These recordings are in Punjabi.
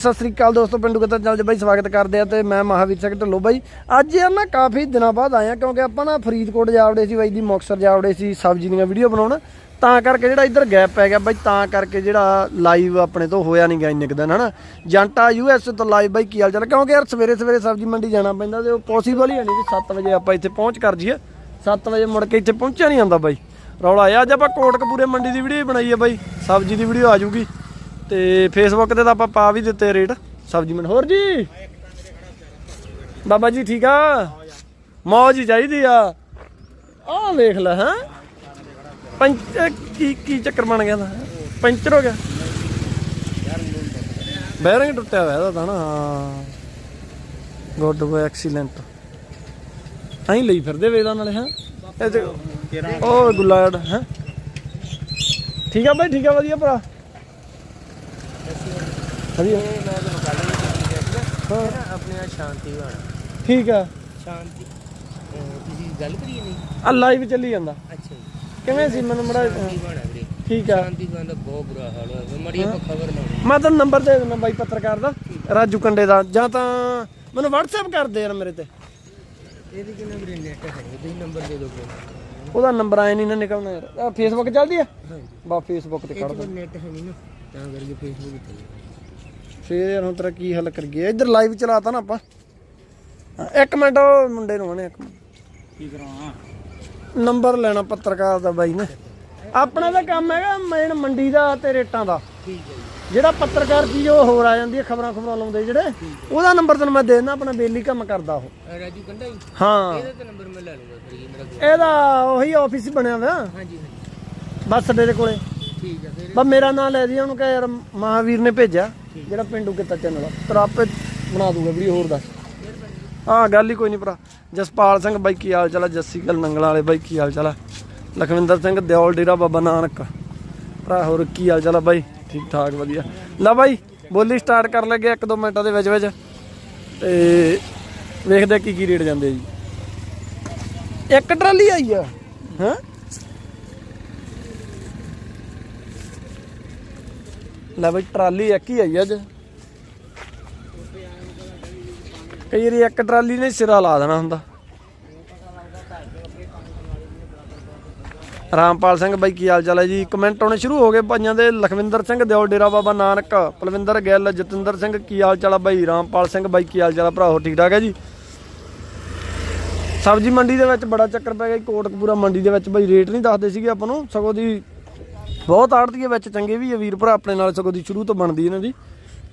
ਸਤਿ ਸ੍ਰੀ ਅਕਾਲ ਦੋਸਤੋ, ਪਿੰਡੂ ਕਿਤਾ ਚੱਲ ਜੀ ਬਾਈ ਸਵਾਗਤ ਕਰਦੇ ਆ ਤੇ ਮੈਂ ਮਹਾਵੀਰ ਸਿੰਘ ਢੱਲੋ ਬਾਈ। ਅੱਜ ਯਾਰ ਨਾ ਕਾਫੀ ਦਿਨਾਂ ਬਾਅਦ ਆਇਆ ਕਿਉਂਕਿ ਆਪਾਂ ਨਾ ਫਰੀਦਕੋਟ ਜਾਵੜੇ ਸੀ ਬਾਈ ਦੀ ਮੁਕਤਸਰ ਜਾਵੜੇ ਸੀ, ਸਬਜ਼ੀ ਦੀਆਂ ਵੀਡੀਓ ਬਣਾਉਣ। ਤਾਂ ਕਰਕੇ ਜਿਹੜਾ ਇੱਧਰ ਗੈਪ ਪੈ ਗਿਆ ਬਾਈ, ਤਾਂ ਕਰਕੇ ਜਿਹੜਾ ਲਾਈਵ ਆਪਣੇ ਤੋਂ ਹੋਇਆ ਨਹੀਂ ਗਿਆ ਇੰਨੇ ਕੁ ਦਿਨ, ਹਨਾ? ਜੰਟਾ ਯੂਐਸ ਤੋਂ ਲਾਈਵ ਬਾਈ, ਕੀ ਹਾਲ ਚਾਲ? ਕਿਉਂਕਿ ਯਾਰ ਸਵੇਰੇ ਸਵੇਰੇ ਸਬਜ਼ੀ ਮੰਡੀ ਜਾਣਾ ਪੈਂਦਾ ਤੇ ਉਹ ਪੋਸੀਬਲ ਹੀ ਨਹੀਂ ਵੀ 7 ਵਜੇ ਆਪਾਂ ਇੱਥੇ ਪਹੁੰਚ ਕਰ ਜੀਏ 7 ਵਜੇ ਮੁੜ ਕੇ ਇੱਥੇ ਪਹੁੰਚਿਆ ਨਹੀਂ ਜਾਂਦਾ ਬਾਈ। ਰੌਲਾ ਆ, ਅੱਜ ਆਪਾਂ ਕੋਟਕਪੂਰੇ ਮੰਡੀ ਦੀ ਵੀਡੀਓ ਬਣਾਈ ਹੈ ਬਾਈ, ਸਬਜ਼ੀ ਦੀ ਵੀਡੀਓ ਆ ਜੂਗੀ ਤੇ ਫੇਸਬੁੱਕ ਤੇ ਤਾਂ ਆਪਾਂ ਪਾ ਵੀ ਦਿੱਤੇ ਰੇਟ। ਸਬਜ਼ੀ ਮੰਡ ਹੋਰ ਜੀ? ਬਾਬਾ ਜੀ ਠੀਕ ਆ? ਮੌਜ ਹੀ ਚਾਹੀਦੀ ਆ। ਆਹ ਵੇਖ ਲੈ ਹਾਂ। ਪੰਚ ਕੀ ਕੀ ਚੱਕਰ ਬਣ ਗਿਆ ਦਾ ਪੰਚਰ ਹੋ ਗਿਆ। ਬੈਰਿੰਗ ਟੁੱਟਿਆ ਹੋਇਆ ਇਹਦਾ ਤਾਂ ਨਾ। ਹਾਂ ਗੁੱਡ ਬੋ ਐਕਸੀਲੈਂਟ। ਐਂ ਲਈ ਫਿਰਦੇ ਵੇ ਨਾਲੇ, ਹਾਂ। ਇਹ ਤੇ ਉਹ ਗੁਲਾੜ, ਹੈ। ਠੀਕ ਆ ਬਾਈ, ਠੀਕ ਆ ਵਧੀਆ ਭਰਾ। ਵਧੀਆ ਮੈਂ ਤੁਹਾਨੂੰ ਕੱਲ ਵੀ ਹਾਂ ਨਾ ਆਪਣੇ ਆ ਸ਼ਾਂਤੀ ਬਣਾ ਠੀਕ ਆ। ਸ਼ਾਂਤੀ। ਅਹ ਤੁਸੀਂ ਗੱਲ ਕਰੀਏ ਨਹੀਂ ਆ ਲਾਈਵ ਚੱਲੀ ਜਾਂਦਾ। ਅੱਛਾ ਜੀ। ਕਿਵੇਂ ਸੀ? ਮੈਨੂੰ ਮੜਾ ਸ਼ਾਂਤੀ ਬਣਾ ਵੀਰੇ। ਠੀਕ ਆ। ਸ਼ਾਂਤੀ ਦਾ ਬਹੁਤ ਬੁਰਾ ਹਾਲ ਹੋਇਆ। ਮੜੀ ਆਪਾਂ ਖਬਰ ਲਾਉਣੀ ਮੈਂ ਤੁਹਾਨੂੰ ਨੰਬਰ ਦੇ ਦਿੰਦਾ ਬਾਈ ਪੱਤਰਕਾਰ ਦਾ ਰਾਜੂ ਕੰਡੇ ਦਾ। ਜਾਂ ਤਾਂ ਮੈਨੂੰ WhatsApp ਕਰ ਦੇ ਯਾਰ ਮੇਰੇ ਤੇ। ਇਹਦੇ ਕਿੰਨਾ ਵੀਰੇ ਨੈਟ ਹੈ ਉਹਦੇ ਨੰਬਰ ਦੇ ਦੋਗੇ ਉਹਦਾ ਨੰਬਰ ਆਏ ਨਹੀਂ ਨਾ ਨਿਕਲਣਾ ਯਾਰ। ਫੇਸਬੁੱਕ ਚੱਲਦੀ ਆ? ਬਾ ਫੇਸਬੁੱਕ ਤੇ ਕੱਢ ਇਹਦੇ ਦੋ ਨੈਟ ਹੈ ਨਹੀਂ ਨਾ ਤਾਂ ਕਰਕੇ ਫੇਸਬੁੱਕ ਤੇ ਫੇਰ ਯਾਰ ਹੁਣ ਤੇਰਾ ਕੀ ਹੱਲ ਕਰੀਏ? ਇੱਧਰ ਲਾਈਵ ਚਲਾਤਾ ਨਾ ਆਪਾਂ। ਹਾਂ, ਇੱਕ ਮਿੰਟ ਉਹ ਮੁੰਡੇ ਨੂੰ ਆਣੇ ਇੱਕ ਮਿੰਟ। ਕੀ ਕਰਾਉਣਾ ਨੰਬਰ ਲੈਣਾ ਪੱਤਰਕਾਰ ਦਾ ਬਾਈ ਨੇ। ਆਪਣਾ ਤਾਂ ਕੰਮ ਹੈਗਾ ਮੇਨ ਮੰਡੀ ਦਾ ਤੇ ਰੇਟਾਂ ਦਾ। ਠੀਕ ਹੈ ਜੀ। ਜਿਹੜਾ ਪੱਤਰਕਾਰ ਕੀ ਉਹ ਹੋਰ ਆ ਜਾਂਦੀ ਹੈ ਖਬਰਾਂ ਖਬਰਾਂ ਲਾਉਂਦੇ ਜਿਹੜੇ। ਉਹਦਾ ਨੰਬਰ ਤੈਨੂੰ ਮੈਂ ਦੇ ਦਿੰਦਾ ਆਪਣਾ ਬੇਲੀ ਕੰਮ ਕਰਦਾ ਉਹ। ਅਹ ਰਾਜੂ ਕੰਡਾ ਜੀ? ਹਾਂ। ਇਹਦਾ ਤਾਂ ਨੰਬਰ ਮੈਂ ਲੈ ਲੂੰਗਾ ਫਿਰ ਜੀ ਮੇਰਾ ਕੋਲ ਇਹਦਾ ਉਹੀ ਆਫਿਸ ਬਣਿਆ ਹੋਇਆ। ਹਾਂਜੀ ਹਾਂਜੀ। ਬੱਸ ਦੇ ਕੋਲੇ। ਠੀਕ ਹੈ ਫਿਰ ਬਸ ਮੇਰਾ ਨਾਮ ਲੈ ਦੀ ਉਹਨੂੰ ਕਹੇ ਯਾਰ ਮਹਾਵੀਰ ਨੇ ਭੇਜਿਆ। ਜਿਹੜਾ ਪਿੰਡੂ ਕਿਤਾ ਚੈਨਲ ਤੇਰਾ ਆਪੇ ਬਣਾ ਦੂਗਾ ਵੀਡੀਓ ਹੋਰ ਦੱਸ। ਹਾਂ ਗੱਲ ਹੀ ਕੋਈ ਨਹੀਂ ਭਰਾ। ਜਸਪਾਲ ਸਿੰਘ ਬਾਈ ਕੀ ਹਾਲ ਚਾਲ ਆ? ਜੱਸੀ ਗੱਲ ਨੰਗਲਾਂ ਵਾਲੇ ਬਾਈ ਕੀ ਹਾਲ ਚਾਲ ਆ? ਲਖਵਿੰਦਰ ਸਿੰਘ ਦਿਓਲ ਡੇਰਾ ਬਾਬਾ ਨਾਨਕ। ਭਰਾ ਹੋਰ ਕੀ ਹਾਲ ਚਾਲ ਆ ਬਾਈ? ਠੀਕ ਠਾਕ ਵਧੀਆ। ਲੈ ਬਾਈ ਬੋਲੀ ਸਟਾਰਟ ਕਰ ਲੱਗੇ ਇੱਕ ਦੋ ਮਿੰਟਾਂ ਦੇ ਵਿੱਚ ਵਿੱਚ। ਤੇ ਵੇਖਦੇ ਆ ਕੀ ਕੀ ਰੇਟ ਜਾਂਦੇ ਆ ਜੀ। ਇੱਕ ਟਰਾਲੀ ਆਈ ਆ। ਹਾਂ? ਲੈ ਬਈ ਟਰਾਲੀ ਇੱਕ ਹੀ ਆਈ ਅੱਜ। ਕਈ ਵਾਰੀ ਇੱਕ ਟਰਾਲੀ ਨੇ ਸਿਰਾ ਲਾ ਦੇਣਾ ਹੁੰਦਾ। ਰਾਮਪਾਲ ਸਿੰਘ ਬਾਈ ਕੀ ਹਾਲ ਚਾਲ ਹੈ ਜੀ? ਕਮੈਂਟ ਆਉਣੇ ਸ਼ੁਰੂ ਹੋ ਗਏ ਭਾਈਆਂ ਦੇ। ਲਖਵਿੰਦਰ ਸਿੰਘ ਦਿਓ ਡੇਰਾ ਬਾਬਾ ਨਾਨਕ ਪਲਵਿੰਦਰ ਗਿੱਲ ਜਤਿੰਦਰ ਸਿੰਘ ਕੀ ਹਾਲ ਚਾਲ ਆ ਬਾਈ? ਰਾਮਪਾਲ ਸਿੰਘ ਬਾਈ ਕੀ ਹਾਲ ਚਾਲ ਆ ਭਰਾ? ਹੋ ਠੀਕ ਠਾਕ ਹੈ ਜੀ? ਸਬਜ਼ੀ ਮੰਡੀ ਦੇ ਵਿੱਚ ਬੜਾ ਚੱਕਰ ਪੈ ਗਿਆ ਜੀ, ਕੋਟਕਪੂਰਾ ਮੰਡੀ ਦੇ ਵਿੱਚ ਬਾਈ ਰੇਟ ਨਹੀਂ ਦੱਸਦੇ ਸੀਗੇ ਆਪਾਂ ਨੂੰ। ਸਗੋਂ ਦੀ ਬਹੁਤ ਆੜਤੀਏ ਵਿੱਚ ਚੰਗੇ ਵੀ ਆ ਵੀਰ ਭਰਾ ਆਪਣੇ ਨਾਲ ਸਗੋਂ ਦੀ ਸ਼ੁਰੂ ਤੋਂ ਬਣਦੀ ਇਹਨਾਂ ਦੀ।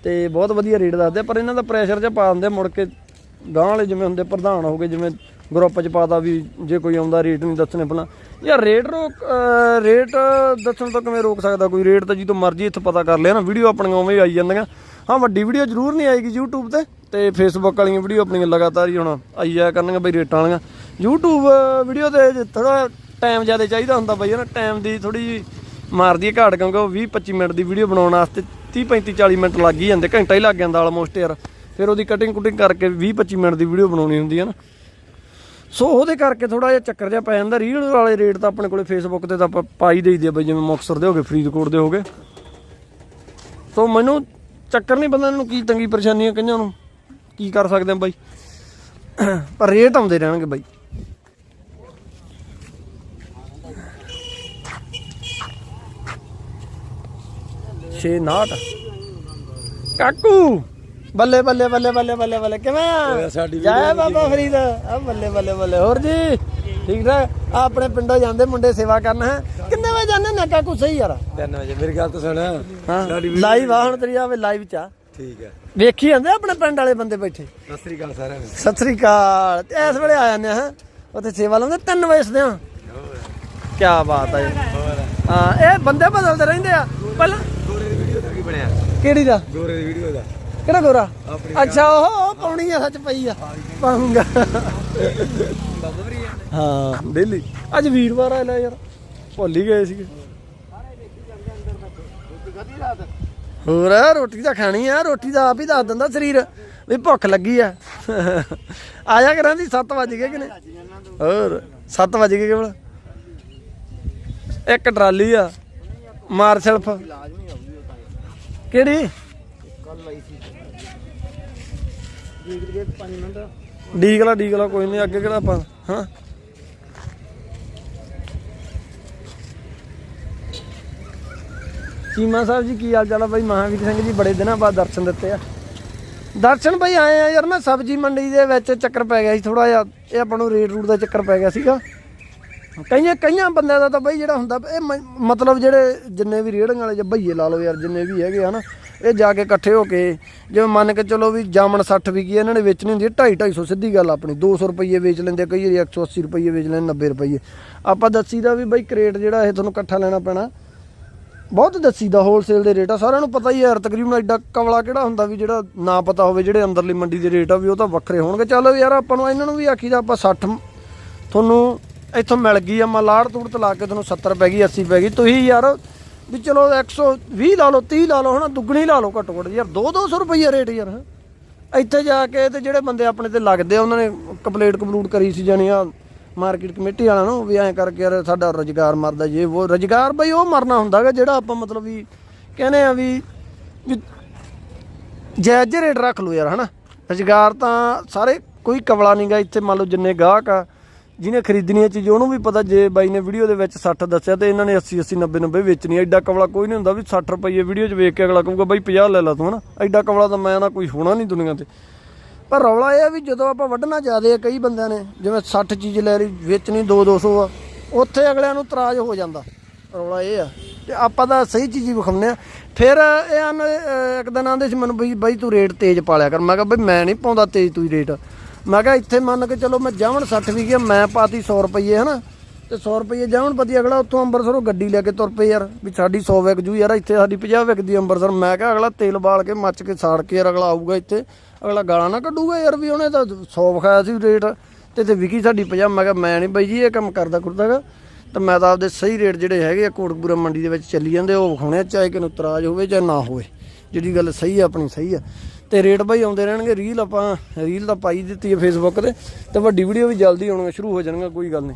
ਤੇ ਬਹੁਤ ਵਧੀਆ ਰੇਟ ਦੱਸਦੇ ਆ, ਪਰ ਇਹਨਾਂ ਦਾ ਪ੍ਰੈਸ਼ਰ ਜਿਹਾ ਪਾ ਦਿੰਦੇ ਆ ਮੁੜ ਕੇ ਗਾਂ ਵਾਲੇ ਜਿਵੇਂ ਹੁੰਦੇ ਪ੍ਰਧਾਨ ਹੋ ਗਏ ਜਿਵੇਂ ਗਰੁੱਪ 'ਚ ਪਾਤਾ ਵੀ ਜੇ ਕੋਈ ਆਉਂਦਾ ਰੇਟ ਨਹੀਂ ਦੱਸਣੇ ਪਹਿਲਾਂ ਯਾਰ ਰੇਟ ਰੋਕ ਰੇਟ ਦੱਸਣ ਤੋਂ ਕਿਵੇਂ ਰੋਕ ਸਕਦਾ ਕੋਈ? ਰੇਟ ਤਾਂ ਜਦੋਂ ਮਰਜ਼ੀ ਇੱਥੇ ਪਤਾ ਕਰ ਲਿਆ ਨਾ ਵੀਡੀਓ ਆਪਣੀਆਂ ਉਵੇਂ ਹੀ ਆਈ ਜਾਂਦੀਆਂ। ਹਾਂ ਵੱਡੀ ਵੀਡੀਓ ਜ਼ਰੂਰ ਨਹੀਂ ਆਏਗੀ YouTube ਤੇ। ਤੇ Facebook ਵਾਲੀਆਂ ਵੀਡੀਓ ਆਪਣੀਆਂ ਲਗਾਤਾਰ ਹੀ ਹੁਣ ਆਈ ਜਾਇਆ ਕਰਨਗੀਆਂ ਬਈ ਰੇਟਾਂ ਵਾਲੀਆਂ। YouTube ਵੀਡੀਓ ਤੇ ਥੋੜਾ ਟਾਈਮ ਜ਼ਿਆਦਾ ਚਾਹੀਦਾ ਹੁੰਦਾ ਬਈ ਨਾ ਟਾਈਮ ਦੀ ਥੋੜੀ ਜਿਹੀ ਮਾਰਦੀ ਹੈ ਘਾਟ ਕਿਉਂਕਿ ਉਹ 20 25 ਮਿੰਟ ਦੀ ਵੀਡੀਓ ਬਣਾਉਣ ਵਾਸਤੇ 30 35 40 ਮਿੰਟ ਲੱਗ ਹੀ ਜਾਂਦੇ, ਘੰਟਾ ਹੀ ਲੱਗ ਜਾਂਦਾ ਆਲਮੋਸਟ ਯਾਰ। ਫਿਰ ਉਹਦੀ ਕਟਿੰਗ ਕੁਟਿੰਗ ਕਰਕੇ 20 25 ਮਿੰਟ ਦੀ ਵੀਡੀਓ ਬਣਾਉਣੀ ਹੁੰਦੀ ਹੈ ਨਾ। ਸੋ ਉਹਦੇ ਕਰਕੇ ਥੋੜਾ ਜਿਹਾ ਚੱਕਰ ਜਿਹਾ ਪੈ ਜਾਂਦਾ ਰੀਲ ਵਾਲੇ ਰੇਟ ਤਾਂ ਆਪਣੇ ਕੋਲੇ ਫੇਸਬੁੱਕ ਤੇ ਤਾਂ ਆਪਾਂ ਪਾਈ ਦੇਈਦੇ ਆ ਬਈ, ਜਿਵੇਂ ਮੁਕਤਸਰ ਦੇ ਹੋਗੇ ਫਰੀਦਕੋਟ ਦੇ ਹੋਗੇ ਸੋ ਮੈਨੂੰ ਚੱਕਰ ਨਹੀਂ ਬੰਦਾ ਨੂੰ ਕੀ ਤੰਗੀ ਪਰੇਸ਼ਾਨੀਆਂ ਕਈਆਂ ਨੂੰ, ਕੀ ਕਰ ਸਕਦੇ ਆ ਬਾਈ। ਪਰ ਰੇਟ ਆਉਂਦੇ ਰਹਿਣਗੇ ਬਾਈ। ਕਾਕੂ! ਬੱਲੇ ਬੱਲੇ ਬੱਲੇ ਬੱਲੇ ਬੱਲੇ ਬੱਲੇ ਕਿਵੇਂ ਆ? ਜੈ ਬਾਬਾ ਫਰੀਦ। ਆ ਬੱਲੇ ਬੱਲੇ ਬੱਲੇ। ਹੋਰ ਜੀ ਠੀਕ ਠਾਕ? ਆ ਆਪਣੇ ਪਿੰਡੋਂ ਜਾਂਦੇ ਮੁੰਡੇ ਸੇਵਾ ਕਰਨ ਹੈ? ਕਿੰਨੇ ਵਜੇ ਜਾਂਦੇ ਨੇ ਕਾਕੂ? ਸਹੀ ਯਾਰ। 3 ਵਜੇ। ਮੇਰੀ ਗੱਲ ਤਾਂ ਸੁਣ। ਹਾਂ ਲਾਈਵ ਆ ਹੁਣ ਤੇਰੀ ਆਵੇ ਲਾਈਵ ਚ ਆ। ਠੀਕ ਹੈ ਵੇਖੀ ਜਾਂਦੇ ਆਪਣੇ ਪਿੰਡ ਵਾਲੇ ਬੰਦੇ ਬੈਠੇ? ਸਤਿ ਸ੍ਰੀ ਅਕਾਲ ਸਾਰਿਆਂ ਨੂੰ। ਸਤਿ ਸ੍ਰੀ ਅਕਾਲ। ਤੇ ਇਸ ਵੇਲੇ ਆ ਜਾਂਦੇ ਹਾਂ? ਉੱਥੇ ਸੇਵਾ ਲਾਉਂਦੇ 3 ਵਜੇ ਸਦੇ ਆ ਕੀ ਬਾਤ ਹੈ ਹਾਂ ਇਹ ਬੰਦੇ ਬਦਲਦੇ ਰਹਿੰਦੇ ਆ। ਪਹਿਲਾਂ ਬਣਿਆ। ਕਿਹੜੀ ਦਾ? ਗੋਰੇ ਦੀ ਵੀਡੀਓ ਦਾ। ਕਿਹੜਾ ਗੋਰਾ? ਅੱਛਾ ਉਹ ਪਾਉਣੀ ਆ ਸੱਚ ਪਈ ਆ। ਪਾਉਂਗਾ। ਹਾਂ। ਡੇਲੀ। ਅੱਜ ਵੀਰਵਾਰ ਆ ਲੈ ਯਾਰ। ਭੁੱਲ ਹੀ ਗਏ ਸੀਗੇ। ਹੋਰ ਰੋਟੀ ਤਾਂ ਖਾਣੀ ਆ। ਰੋਟੀ ਦਾ ਆਪ ਹੀ ਦੱਸ ਦਿੰਦਾ ਸਰੀਰ ਵੀ ਭੁੱਖ ਲੱਗੀ ਆ। ਆ ਜਾ ਕਰਾਂ ਦੀ 7 ਵਜ ਗਏ ਕਿ ਨਹੀਂ? ਹੋਰ 7 ਵਜ ਗਏ ਕੇਵਲ। ਇੱਕ ਟਰਾਲੀ ਆ ਮਾਰ ਸੈਲਫ ਕਿਹੜੀ? ਕੱਲ ਆਈ ਸੀ ਦੇਖ ਲਈਏ 5 ਮਿੰਟ ਡੀਗਲਾ ਡੀਗਲਾ, ਕੋਈ ਨਹੀਂ, ਅੱਗੇ ਕਿਹੜਾ ਆਪਾਂ? ਹਾਂ। ਚੀਮਾ ਸਾਹਿਬ ਜੀ, ਕੀ ਹਾਲ ਚਾਲ ਆ ਬਾਈ? ਮਹਾਵੀਰ ਸਿੰਘ ਜੀ ਬੜੇ ਦਿਨਾਂ ਬਾਅਦ ਦਰਸ਼ਨ ਦਿੱਤੇ ਆ। ਦਰਸ਼ਨ ਭਾਈ ਆਏ ਆ ਯਾਰ ਮੈਂ ਸਬਜ਼ੀ ਮੰਡੀ ਦੇ ਵਿੱਚ ਚੱਕਰ ਪੈ ਗਿਆ ਸੀ ਥੋੜਾ ਜਿਹਾ, ਇਹ ਆਪਾਂ ਨੂੰ ਰੇਟ ਰੂਟ ਦਾ ਚੱਕਰ ਪੈ ਗਿਆ ਸੀਗਾ। ਕਈਆਂ ਕਈਆਂ ਬੰਦਿਆਂ ਦਾ ਤਾਂ ਬਾਈ ਜਿਹੜਾ ਹੁੰਦਾ, ਇਹ ਮ- ਮਤਲਬ ਜਿਹੜੇ ਜਿੰਨੇ ਵੀ ਰੇੜੀਆਂ ਵਾਲੇ ਜਾਂ ਭਈਏ ਲਾ ਲਓ ਯਾਰ, ਜਿੰਨੇ ਵੀ ਹੈਗੇ ਹਨਾ ਇਹ ਜਾ ਕੇ ਇਕੱਠੇ ਹੋ ਕੇ, ਜਿਵੇਂ ਮੰਨ ਕੇ ਚਲੋ ਵੀ ਜਾਮਣ 60 ਵਿਕੀ ਇਹਨਾਂ ਨੇ ਵੇਚਣੀ ਹੁੰਦੀ ਹੈ 2.5 250 ਸਿੱਧੀ ਗੱਲ ਆਪਣੀ 200 ਰੁਪਏ ਵੇਚ ਲੈਂਦੇ ਆ, ਕਈ ਵਾਰੀ 180 ਰੁਪਏ ਵੇਚ ਲੈਂਦੇ 90 ਰੁਪਏ ਆਪਾਂ ਦੱਸੀ ਦਾ ਵੀ ਬਈ ਕਰੇਟ ਜਿਹੜਾ ਇਹ ਤੁਹਾਨੂੰ ਇਕੱਠਾ ਲੈਣਾ ਪੈਣਾ, ਬਹੁਤ ਦੱਸੀ ਦਾ ਹੋਲਸੇਲ ਦੇ ਰੇਟ ਆ, ਸਾਰਿਆਂ ਨੂੰ ਪਤਾ ਹੀ ਯਾਰ, ਤਕਰੀਬਨ ਐਡਾ ਕਵਲਾ ਕਿਹੜਾ ਹੁੰਦਾ ਵੀ ਜਿਹੜਾ ਨਾ ਪਤਾ ਹੋਵੇ, ਜਿਹੜੇ ਅੰਦਰਲੀ ਮੰਡੀ ਦੇ ਰੇਟ ਆ ਵੀ ਉਹ ਤਾਂ ਵੱਖਰੇ ਹੋਣਗੇ। ਚਲੋ ਯਾਰ ਆਪਾਂ ਨੂੰ ਇਹਨਾਂ ਨੂੰ ਵੀ ਆਖੀਦਾ, ਆਪਾਂ 60 ਤੁਹਾਨੂੰ ਇੱਥੋਂ ਮਿਲ ਗਈ ਆ ਮਲਾੜ ਤੂੜ ਤੇ ਲਾ ਕੇ ਤੁਹਾਨੂੰ 70 ਪੈ ਗਈ 80 ਪੈ ਗਈ। ਤੁਸੀਂ ਯਾਰ ਵੀ ਚਲੋ 120 ਲਾ ਲਓ 30 ਲਾ ਲਓ, ਹਨਾ, ਦੁੱਗਣੀ ਲਾ ਲਓ ਘੱਟੋ ਘੱਟ। ਯਾਰ 2 200 ਰੁਪਈਆ ਰੇਟ ਯਾਰ ਇੱਥੇ ਜਾ ਕੇ ਤੇ ਜਿਹੜੇ ਬੰਦੇ ਆਪਣੇ ਤੇ ਲੱਗਦੇ ਆ, ਉਹਨਾਂ ਨੇ ਕੰਪਲੀਟ ਕੰਪਲੂਟ ਕਰੀ ਸੀ, ਜਾਣੀ ਆ ਮਾਰਕੀਟ ਕਮੇਟੀ ਵਾਲਾ ਨੂੰ ਵੀ ਐਂ ਕਰਕੇ ਯਾਰ ਸਾਡਾ ਰੋਜ਼ਗਾਰ ਮਰਦਾ ਜੇ, ਉਹ ਰੋਜ਼ਗਾਰ ਬਈ ਉਹ ਮਰਨਾ ਹੁੰਦਾਗਾ ਜਿਹੜਾ ਆਪਾਂ ਮਤਲਬ ਵੀ ਕਹਿੰਦੇ ਆ ਵੀ ਜਾਇਜ਼ ਰੇਟ ਰੱਖ ਲਓ ਯਾਰ, ਹਨਾ। ਰੁਜ਼ਗਾਰ ਤਾਂ ਸਾਰੇ, ਕੋਈ ਕਵਲਾ ਨਹੀਂਗਾ ਇੱਥੇ ਮੰਨ ਲਓ ਜਿੰਨੇ ਗਾਹਕ ਆ ਜਿਹਨੇ ਖਰੀਦਣੀ ਹੈ ਚੀਜ਼ ਉਹਨੂੰ ਵੀ ਪਤਾ ਜੇ ਬਾਈ ਨੇ ਵੀਡੀਓ ਦੇ ਵਿੱਚ 60 ਦੱਸਿਆ ਤੇ ਇਹਨਾਂ ਨੇ 80 80 90 90 ਵੇਚਣੀ ਐਡਾ ਕਵਲਾ ਕੋਈ ਨਹੀਂ ਹੁੰਦਾ ਵੀ 60 ਰੁਪਏ ਵੀਡੀਓ 'ਚ ਵੇਖ ਕੇ ਅਗਲਾ ਕਹੂਗਾ ਬਾਈ 50 ਲੈ ਲਾ ਤੂੰ ਹਨਾ? ਐਡਾ ਕਵਲਾ ਤਾਂ ਮੈਂ ਨਾ ਕੋਈ ਹੋਣਾ ਨਹੀਂ ਦੁਨੀਆ ਤੇ। ਪਰ ਰੌਲਾ ਇਹ ਆ ਵੀ ਜਦੋਂ ਆਪਾਂ ਵੱਢਣਾ ਜ਼ਿਆਦੇ ਆ ਕਈ ਬੰਦਿਆਂ ਨੇ ਜਿਵੇਂ 60 ਚੀਜ਼ ਲੈ ਲਈ ਵੇਚਣੀ 2 200 ਆ ਉੱਥੇ ਅਗਲਿਆਂ ਨੂੰ ਤਰਾਜ ਹੋ ਜਾਂਦਾ। ਰੌਲਾ ਇਹ ਆ। ਤੇ ਆਪਾਂ ਤਾਂ ਸਹੀ ਚੀਜ਼ ਹੀ ਵਿਖਾਉਂਦੇ ਆ। ਫਿਰ ਇਹ ਹਨ ਅਹ, ਇੱਕ ਦਿਨ ਆਂਦੇ ਸੀ ਮੈਨੂੰ ਬਈ ਬਾਈ ਤੂੰ ਰੇਟ ਤੇਜ਼ ਪਾ ਲਿਆ ਕਰ। ਮੈਂ ਕਿਹਾ ਬਈ ਮੈਂ ਨਹੀਂ ਪਾਉਂਦਾ ਤੇਜ਼ ਤੂੰ ਰੇਟ। ਮੈਂ ਕਿਹਾ ਇੱਥੇ ਮੰਨ ਕੇ ਚਲੋ ਮੈਂ ਜਾਵਣ 60 ਵੀ ਗਿਆ ਮੈਂ ਪਾਤੀ 100 ਰੁਪਏ ਹਨਾ? ਤੇ 100 ਰੁਪਏ ਜਾਵਣ ਪਤੀ ਅਗਲਾ ਉੱਥੋਂ ਅੰਮ੍ਰਿਤਸਰੋਂ ਗੱਡੀ ਲੈ ਕੇ ਤੁਰ ਪਏ ਯਾਰ ਵੀ ਸਾਡੀ 100 ਵਿਕ ਜੂ ਯਾਰ ਇੱਥੇ ਸਾਡੀ 50 ਵਿਕਦੀ ਅੰਮ੍ਰਿਤਸਰ। ਮੈਂ ਕਿਹਾ ਅਗਲਾ ਤੇਲ ਬਾਲ ਕੇ ਮੱਚ ਕੇ ਸਾੜ ਕੇ ਯਾਰ ਅਗਲਾ ਆਊਗਾ ਇੱਥੇ ਅਗਲਾ ਗਾਲਾਂ ਨਾ ਕੱਢੂਗਾ ਯਾਰ ਵੀ ਉਹਨੇ ਤਾਂ 100 ਵਿਖਾਇਆ ਸੀ ਰੇਟ। ਤੇ ਤੇ ਵਿਕੀ ਸਾਡੀ 50 ਮੈਂ ਕਿਹਾ ਮੈਂ ਨਹੀਂ ਬਾਈ ਜੀ ਇਹ ਕੰਮ ਕਰਦਾ ਕਰਦਾਗਾ ਤਾਂ ਮੈਂ ਤਾਂ ਆਪਦੇ ਸਹੀ ਰੇਟ ਜਿਹੜੇ ਹੈਗੇ ਆ ਕੋਟਕਪੂਰਾ ਮੰਡੀ ਦੇ ਵਿੱਚ ਚੱਲੀ ਜਾਂਦੇ ਉਹ ਵਿਖਾਉਣੇ ਆ, ਚਾਹੇ ਕਿਨੂੰ ਤਰਾਜ ਹੋਵੇ ਚਾਹੇ ਨਾ ਹੋਵੇ। ਜਿਹੜੀ ਗੱਲ ਸਹੀ ਆ ਆਪਣੀ ਸਹੀ ਆ। ਤੇ ਰੇਟ ਬਾਈ ਆਉਂਦੇ ਰਹਿਣਗੇ ਰੀਲ ਆਪਾਂ ਰੀਲ ਤਾਂ ਪਾਈ ਦਿੱਤੀ ਹੈ ਫੇਸਬੁੱਕ ਤੇ ਤੇ ਵੱਡੀ ਵੀਡੀਓ ਵੀ ਜਲਦੀ ਆਉਣੀਆਂ ਸ਼ੁਰੂ ਹੋ ਜਾਣਗੀਆਂ ਕੋਈ ਗੱਲ ਨਹੀਂ।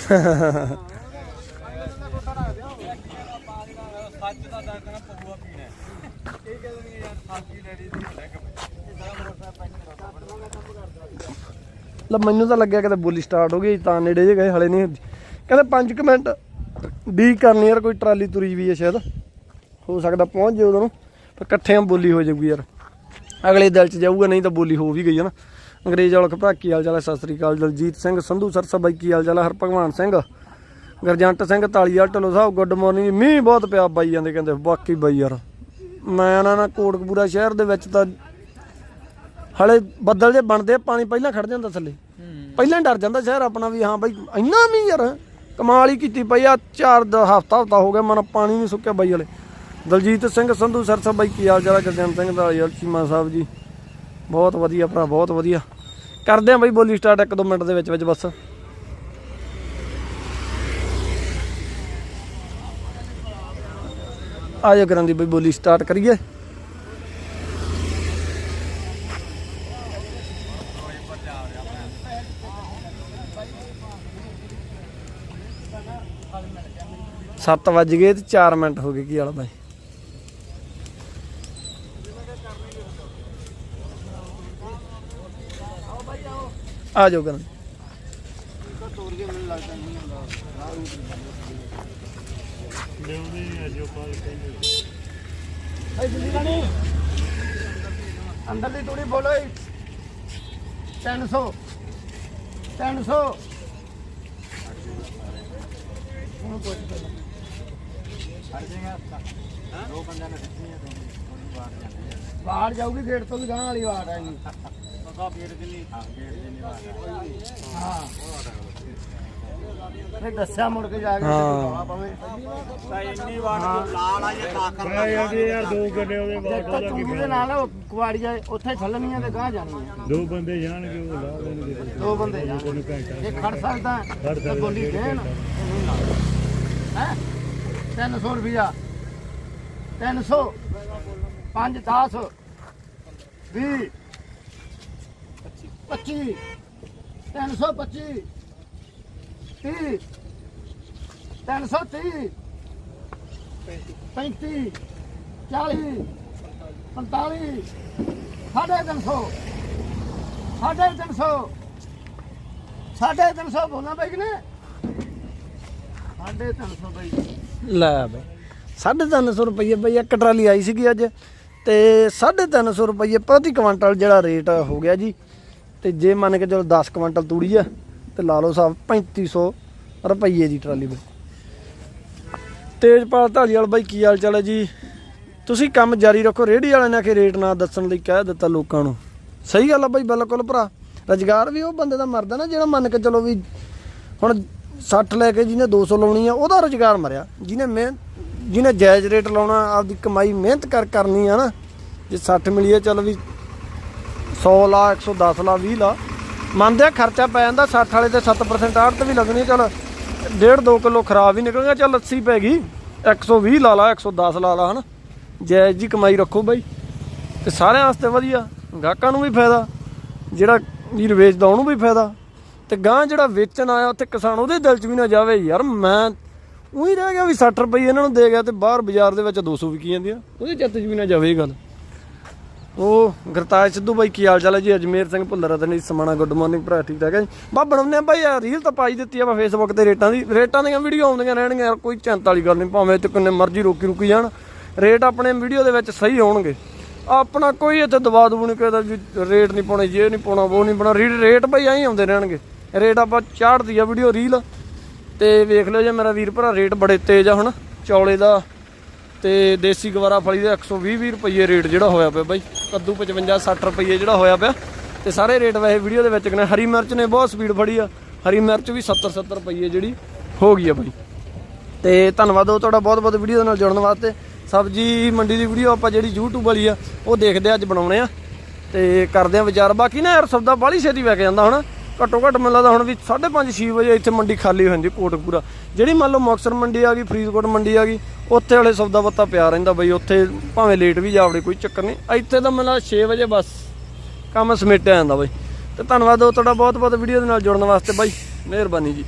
ਲੈ ਮੈਨੂੰ ਤਾਂ ਲੱਗਿਆ ਕਿਤੇ ਬੋਲੀ ਸਟਾਰਟ ਹੋ ਗਈ, ਤਾਂ ਨੇੜੇ ਜੇ ਗਏ, ਹਲੇ ਨਹੀਂ ਹੁੰਦੀ। ਕਹਿੰਦੇ 5 ਮਿੰਟ ਡੀ ਕਰਨੀ ਯਾਰ, ਕੋਈ ਟਰਾਲੀ ਤੁਰੀ ਵੀ ਹੈ ਸ਼ਾਇਦ। ਹੋ ਸਕਦਾ ਪਹੁੰਚ ਜੇ ਉਦੋਂ ਨੂੰ, ਪਰ ਇਕੱਠਿਆਂ ਬੋਲੀ ਹੋ ਜਾਊਗੀ ਯਾਰ। ਅਗਲੇ ਦਿਲ ਚ ਜਾਊਗਾ, ਨਹੀਂ ਤਾਂ ਬੋਲੀ ਹੋ ਵੀ ਗਈ ਹੈ ਨਾ। ਅੰਗਰੇਜ਼ ਵਾਲਾ ਖਪਾ ਕੀ ਹਾਲ ਚਾਲ ਹੈ? ਸਤਿ ਸ੍ਰੀ ਅਕਾਲ, ਦਲਜੀਤ ਸਿੰਘ ਸੰਧੂ, ਸਰਸਾ ਬਾਈ, ਕੀ ਹਾਲ ਚਾਲ ਹੈ? ਹਰਭਗਵਾਨ ਸਿੰਘ, ਗਰਜੰਟ ਸਿੰਘ ਤਾਲੀਵਾਲ ਢੱਲੋ ਸਾਹਿਬ ਗੁੱਡ ਮਾਰਨਿੰਗ ਮੀਂਹ ਬਹੁਤ ਪਿਆ, ਬਾਈ ਜਾਂਦੇ ਕਹਿੰਦੇ ਬਾਕੀ ਬਾਈ ਯਾਰ। ਮੈਂ ਨਾ ਨਾ ਕੋਟਕਪੂਰਾ ਸ਼ਹਿਰ ਦੇ ਵਿੱਚ ਤਾਂ ਹਲੇ ਬੱਦਲ ਜੇ ਬਣਦੇ ਪਾਣੀ ਪਹਿਲਾਂ ਖੜ ਜਾਂਦਾ ਥੱਲੇ। ਪਹਿਲਾਂ ਡਰ ਜਾਂਦਾ ਸ਼ਹਿਰ ਆਪਣਾ ਵੀ ਹਾਂ ਬਾਈ ਇੰਨਾ ਵੀ ਯਾਰ ਕਮਾਲ ਹੀ ਕੀਤੀ ਪਈ ਆ ਚਾਰ ਦਾ ਹਫਤਾ ਹਫਤਾ ਹੋ ਗਿਆ ਮਨ ਪਾਣੀ ਨਹੀਂ ਸੁੱਕਿਆ ਬਾਈ ਹਲੇ। ਦਲਜੀਤ ਸਿੰਘ ਸੰਧੂ ਸਰਸਾ ਬਾਈ ਕੀ ਹਾਲ ਚਾਲ ਗਰਜਨ ਸਿੰਘ ਦਾ ਯਾਰ ਚੀਮਾ ਸਾਹਿਬ ਜੀ। ਬਹੁਤ ਵਧੀਆ ਭਰਾ ਬਹੁਤ ਵਧੀਆ। ਕਰਦੇ ਆ ਬਾਈ ਬੋਲੀ ਸਟਾਰਟ ਇੱਕ ਦੋ ਮਿੰਟ ਦੇ ਵਿੱਚ ਵਿੱਚ ਬਸ। ਆਜੋ ਕਰਾਂ ਦੀ ਬਈ ਬੋਲੀ ਸਟਾਰਟ ਕਰੀਏ। ਸੱਤ ਵੱਜ ਗਏ ਤੇ 4 ਮਿੰਟ ਹੋ ਗਏ ਕੀ ਵਾਲਾ ਬਾਈ। ਆ ਜਾਓ ਕਰਨ। ਅੰਦਰ ਦੀ ਰਾਣੀ ਅੰਦਰਲੀ ਤੋੜੀ ਬੋਲੋ 300 300 ਬਾਹਰ ਜਾਊਗੀ ਗੇਟ ਤੋਂ ਵੀ ਗਾਂ ਵਾਲੀ ਬਾੜ ਆਏਗੀ ਹਾਂ ਨਹੀਂ ਦੱਸਿਆ ਮੁੜ ਕੇ ਜਾ ਕੇ ਹਾਂ। ਪਵੇ ਯਾਰ ਦੋ ਗੰਨੇ ਉਹਦੇ ਬਾਅਦ ਤਾਂ ਚੁੰਗੀ ਦੇ ਨਾਲ ਉਹ ਕੁਆੜੀਆਂ ਉੱਥੇ ਛੱਲਣੀਆਂ ਤੇ ਗਾਂ ਜਾਣੀਆਂ। ਦੋ ਬੰਦੇ ਜਾਣਗੇ ਉਹ ਲਾ ਦੇਣਗੇ। ਦੋ ਬੰਦੇ ਜਾਣਗੇ। ਇਹ ਖੜ ਸਕਦਾ ਹੈ, ਤੇ ਡੇਢ ਦੇਣ। ਹੈ? 300 ਰੁਪਿਆ 300 5 10 20 25 325 30 330 35 40 45 ਸਾਢੇ ਤਿੰਨ ਸੌ, ਸਾਢੇ ਤਿੰਨ ਸੌ, ਸਾਢੇ ਤਿੰਨ ਸੌ ਬੋਲਣਾ ਬਾਈ ਕਿ ਨੇ ਸਾਢੇ ਤਿੰਨ ਸੌ ਬਾਈ। ਲੈ ਬਾਈ, ਸਾਢੇ ਤਿੰਨ ਸੌ ਰੁਪਏ ਬਈ, ਇੱਕ ਟਰਾਲੀ ਆਈ ਸੀਗੀ ਅੱਜ, ਤੇ ਸਾਢੇ ਤਿੰਨ ਸੌ ਰੁਪਏ ਪ੍ਰਤੀ ਕੁਇੰਟਲ ਜਿਹੜਾ ਰੇਟ ਹੋ ਗਿਆ ਜੀ, ਤੇ ਜੇ ਮੰਨ ਕੇ ਚਲੋ 10 ਕੁਇੰਟਲ ਤੂੜੀ ਆ, ਤੇ ਲਾ ਲਓ ਸਾਹਿਬ 3500 ਰੁਪਏ ਦੀ ਟਰਾਲੀ ਬਈ। ਤੇਜਪਾਲ ਢਾਲੀਵਾਲ ਬਾਈ, ਕੀ ਹਾਲ ਚਾਲ ਹੈ ਜੀ? ਤੁਸੀਂ ਕੰਮ ਜਾਰੀ ਰੱਖੋ, ਰੇਹੜੀ ਵਾਲਿਆਂ ਨੇ ਆ ਕੇ ਰੇਟ ਨਾ ਦੱਸਣ ਲਈ ਕਹਿ ਦਿੱਤਾ ਲੋਕਾਂ ਨੂੰ। ਸਹੀ ਗੱਲ ਆ ਬਾਈ, ਬਿਲਕੁਲ ਭਰਾ। ਰੁਜ਼ਗਾਰ ਵੀ ਉਹ ਬੰਦੇ ਦਾ ਮਰਦਾ ਨਾ, ਜਿਹੜਾ ਮੰਨ ਕੇ ਚਲੋ ਵੀ ਹੁਣ 60 ਲੈ ਕੇ ਜਿਹਨੇ 200 ਲਾਉਣੀ ਆ, ਉਹਦਾ ਰੁਜ਼ਗਾਰ ਮਰਿਆ। ਜਿਹਨੇ ਮਿਹਨਤ ਜਿਹਨੇ ਜਾਇਜ਼ ਰੇਟ ਲਾਉਣਾ, ਆਪਦੀ ਕਮਾਈ ਮਿਹਨਤ ਕਰ, ਕਰਨੀ ਆ ਨਾ, ਜੇ 60 ਮਿਲੀ ਆ, ਚਲ ਵੀ 100 ਲਾ 110 ਲਾ 20 ਲਾ। ਮੰਨਦੇ ਆ ਖਰਚਾ ਪੈ ਜਾਂਦਾ 60 ਵਾਲੇ ਤੇ 7% ਆੜਤ ਵੀ ਲੱਗਣੀ, ਚੱਲ ਡੇਢ 2 ਕਿਲੋ ਖਰਾਬ ਹੀ ਨਿਕਲ ਗਿਆ ਚਲ 80 ਪੈ ਗਈ। 120 ਲਾ ਲਾ 110 ਲਾ ਲਾ, ਹਨਾ। ਜਾਇਜ਼ ਜੀ ਕਮਾਈ ਰੱਖੋ ਬਾਈ। ਤੇ ਸਾਰਿਆਂ ਵਾਸਤੇ ਵਧੀਆ, ਗਾਹਕਾਂ ਨੂੰ ਵੀ ਫਾਇਦਾ, ਜਿਹੜਾ ਵੀਰ ਵੇਚਦਾ ਉਹਨੂੰ ਵੀ ਫਾਇਦਾ। ਤੇ ਗਾਂ ਜਿਹੜਾ ਵੇਚਣ ਆਇਆ ਉੱਥੇ ਕਿਸਾਨ ਉਹਦੇ ਦਿਲ 'ਚ ਵੀ ਨਾ ਜਾਵੇ ਯਾਰ, ਮੈਂ ਉਹੀ ਰਹਿ ਗਿਆ ਵੀ 60 ਰੁਪਏ ਇਹਨਾਂ ਨੂੰ ਦੇ ਗਿਆ ਤੇ ਬਾਹਰ ਬਾਜ਼ਾਰ ਦੇ ਵਿੱਚ 200 ਵਿਕੀ ਜਾਂਦੀ ਆ ਉਹਦੇ ਚਿੱਤ 'ਚ ਵੀ ਨਾ ਜਾਵੇ ਇਹ ਗੱਲ। ਉਹ ਗੁਰਤਾਜ ਸਿੱਧੂ ਬਾਈ, ਕੀ ਹਾਲ ਚਾਲ ਹੈ ਜੀ? ਅਜਮੇਰ ਸਿੰਘ ਭੁੱਲਰ ਅਤੇ ਨਹੀਂ ਸਮਾਣਾ, ਗੁੱਡ ਮਾਰਨਿੰਗ ਭਰਾ, ਠੀਕ ਠਾਕ ਹੈ ਜੀ? ਬਾ, ਬਣਾਉਂਦੇ ਆ ਬਾਈ ਆ ਰੀਲ ਤਾਂ ਪਾਈ ਦਿੱਤੀ ਆ ਵਾ ਫੇਸਬੁੱਕ ਤੇ ਰੇਟਾਂ ਦੀ। ਰੇਟਾਂ ਦੀਆਂ ਵੀਡੀਓ ਆਉਂਦੀਆਂ ਰਹਿਣਗੀਆਂ ਯਾਰ, ਕੋਈ ਚਿੰਤਾ ਵਾਲੀ ਗੱਲ ਨਹੀਂ, ਭਾਵੇਂ ਤੇ ਕਿੰਨੇ ਮਰਜ਼ੀ ਰੋਕੀ ਰੁਕੀ ਜਾਣ। ਰੇਟ ਆਪਣੇ ਵੀਡੀਓ ਦੇ ਵਿੱਚ ਸਹੀ ਹੋਣਗੇ। ਆਪਣਾ ਕੋਈ ਇੱਥੇ ਦਬਾ ਦਬੂ ਨਹੀਂ ਕਹਿੰਦਾ ਵੀ ਰੇਟ ਨਹੀਂ ਪਾਉਣੇ, ਜੇ ਨਹੀਂ ਪਾਉਣਾ, ਉਹ ਨਹੀਂ ਪਾਉਣਾ। ਰੀ- ਰੇਟ ਬਾਈ ਐਂ ਆਉਂਦੇ ਰਹਿਣਗੇ। ਰੇਟ ਆਪਾਂ ਚਾੜਦੀ ਆ ਵੀਡੀਓ ਰੀਲ ਤੇ ਵੇਖ ਲਿਓ ਜੇ ਮੇਰਾ ਵੀਰ ਭਰਾ ਰੇਟ ਬੜੇ ਤੇਜ਼ ਆ ਹੁਣ, ਚੌਲੇ ਦਾ ਤੇ ਦੇਸੀ ਗਵਾਰਾ ਫਲੀ ਦਾ 120 20 ਰੁਪਏ ਰੇਟ ਜਿਹੜਾ ਹੋਇਆ ਪਿਆ ਬਾਈ, ਕੱਦੂ 55 60 ਰੁਪਏ ਜਿਹੜਾ ਹੋਇਆ ਪਿਆ ਤੇ ਸਾਰੇ ਰੇਟ ਵੈਸੇ ਵੀਡੀਓ ਦੇ ਵਿੱਚ ਕਿਨੇ ਹਰੀ ਮਿਰਚ ਨੇ ਬਹੁਤ ਸਪੀਡ ਫੜੀ ਆ, ਹਰੀ ਮਿਰਚ ਵੀ 70 70 ਰੁਪਏ ਜਿਹੜੀ ਹੋ ਗਈ ਆ ਬਾਈ। ਤੇ ਧੰਨਵਾਦ ਉਹ ਤੁਹਾਡਾ ਬਹੁਤ ਬਹੁਤ ਵੀਡੀਓ ਦੇ ਨਾਲ ਜੁੜਨ ਵਾਸਤੇ। ਸਬਜੀ ਮੰਡੀ ਦੀ ਵੀਡੀਓ ਆਪਾਂ ਜਿਹੜੀ YouTube ਵਾਲੀ ਆ, ਉਹ ਦੇਖਦੇ ਆ, ਅੱਜ ਬਣਾਉਣੇ ਆ। ਤੇ ਕਰਦੇ ਆ ਵਿਚਾਰ। ਬਾਕੀ ਨਾ ਯਾਰ ਸੌਦਾ ਬਾਹਲੀ ਛੇਤੀ ਵਿਕ ਜਾਂਦਾ ਹੁਣ। ਘੱਟੋ ਘੱਟ ਮੈਨੂੰ ਲੱਗਦਾ ਹੁਣ ਵੀ 5:30 6 ਵਜੇ ਇੱਥੇ ਮੰਡੀ ਖਾਲੀ ਹੋ ਜਾਂਦੀ ਕੋਟਕਪੂਰਾ ਜਿਹੜੀ ਮੰਨ ਲਓ ਮੁਕਤਸਰ ਮੰਡੀ ਆ ਗਈ, ਫਰੀਦਕੋਟ ਮੰਡੀ ਆ ਗਈ, ਉੱਥੇ ਵਾਲੇ ਸੌਦਾ ਪੱਤਾ ਪਿਆ ਰਹਿੰਦਾ ਬਈ, ਉੱਥੇ ਭਾਵੇਂ ਲੇਟ ਵੀ ਜਾਵੜੇ, ਕੋਈ ਚੱਕਰ ਨਹੀਂ। ਇੱਥੇ ਤਾਂ ਮੈਨੂੰ ਲੱਗਦਾ 6 ਵਜੇ ਬਸ, ਕੰਮ ਸਮੇਟਿਆ ਜਾਂਦਾ ਬਈ। ਤੇ ਧੰਨਵਾਦ ਉਹ ਤੁਹਾਡਾ ਬਹੁਤ ਬਹੁਤ ਵੀਡੀਓ ਦੇ ਨਾਲ ਜੁੜਨ ਵਾਸਤੇ ਬਾਈ, ਮਿਹਰਬਾਨੀ ਜੀ।